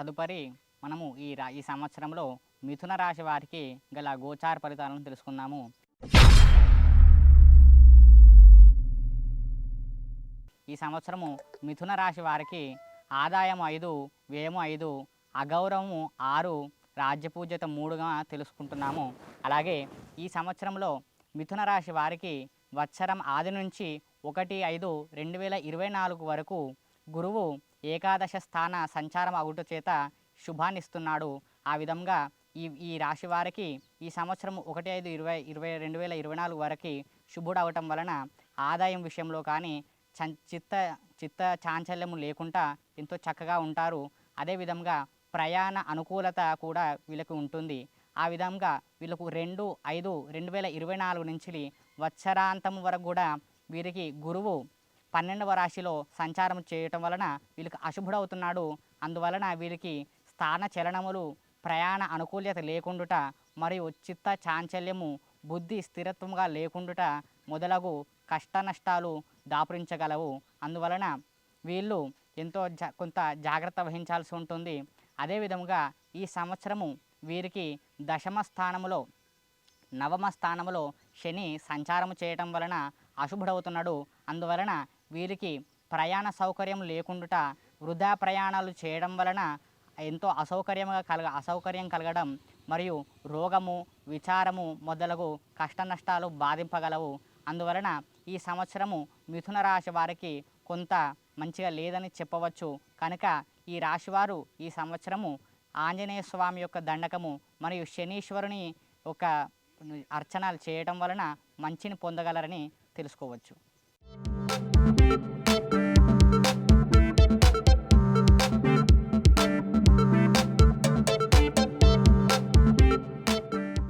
తదుపరి మనము ఈ రా ఈ సంవత్సరంలో మిథున రాశి వారికి గల గోచార ఫలితాలను తెలుసుకుందాము. ఈ సంవత్సరము మిథున రాశి వారికి ఆదాయం ఐదు వ్యయము ఐదు అగౌరవము ఆరు రాజ్యపూజ్యత మూడుగా తెలుసుకుంటున్నాము. అలాగే ఈ సంవత్సరంలో మిథున రాశి వారికి వత్సరం ఆది నుంచి ఒకటి ఐదు రెండు వేల ఇరవై నాలుగు వరకు గురువు ఏకాదశ స్థాన సంచారం అగుట చేత శుభాన్ని ఇస్తున్నాడు ఆ విధంగా ఈ ఈ రాశి వారికి ఈ సంవత్సరం ఒకటి ఐదు ఇరవై ఇరవై రెండు వేల ఇరవై నాలుగు వరకు శుభుడు అవటం వలన ఆదాయం విషయంలో కానీ చం చిత్త చిత్త చాంచల్యము లేకుండా ఎంతో చక్కగా ఉంటారు. అదేవిధంగా ప్రయాణ అనుకూలత కూడా వీళ్ళకు ఉంటుంది. ఆ విధంగా వీళ్ళకు రెండు ఐదు రెండు వేల ఇరవై నాలుగు నుంచి వత్సరాంతం వరకు కూడా వీరికి గురువు పన్నెండవ రాశిలో సంచారం చేయటం వలన వీళ్ళకి అశుభుడవుతున్నాడు. అందువలన వీరికి స్థాన చలనములు ప్రయాణ అనుకూల్యత లేకుండుట మరియు చిత్త చాంచల్యము బుద్ధి స్థిరత్వంగా లేకుండుట మొదలగు కష్ట నష్టాలు దాపురించగలవు. అందువలన వీళ్ళు ఎంతో జా కొంత జాగ్రత్త వహించాల్సి ఉంటుంది. అదేవిధముగా ఈ సంవత్సరము వీరికి దశమ స్థానములో నవమ స్థానములో శని సంచారము చేయటం వలన అశుభుడవుతున్నాడు. అందువలన వీరికి ప్రయాణ సౌకర్యం లేకుండుట వృధా ప్రయాణాలు చేయడం వలన ఎంతో అసౌకర్యంగా కలగ అసౌకర్యం కలగడం మరియు రోగము విచారము మొదలగు కష్టనష్టాలు బాధింపగలవు. అందువలన ఈ సంవత్సరము మిథున రాశి వారికి కొంత మంచిగా లేదని చెప్పవచ్చు. కనుక ఈ రాశివారు ఈ సంవత్సరము ఆంజనేయ స్వామి యొక్క దండకము మరియు శనీశ్వరుని ఒక అర్చనలు చేయటం వలన మంచిని పొందగలరని తెలుసుకోవచ్చు. thank you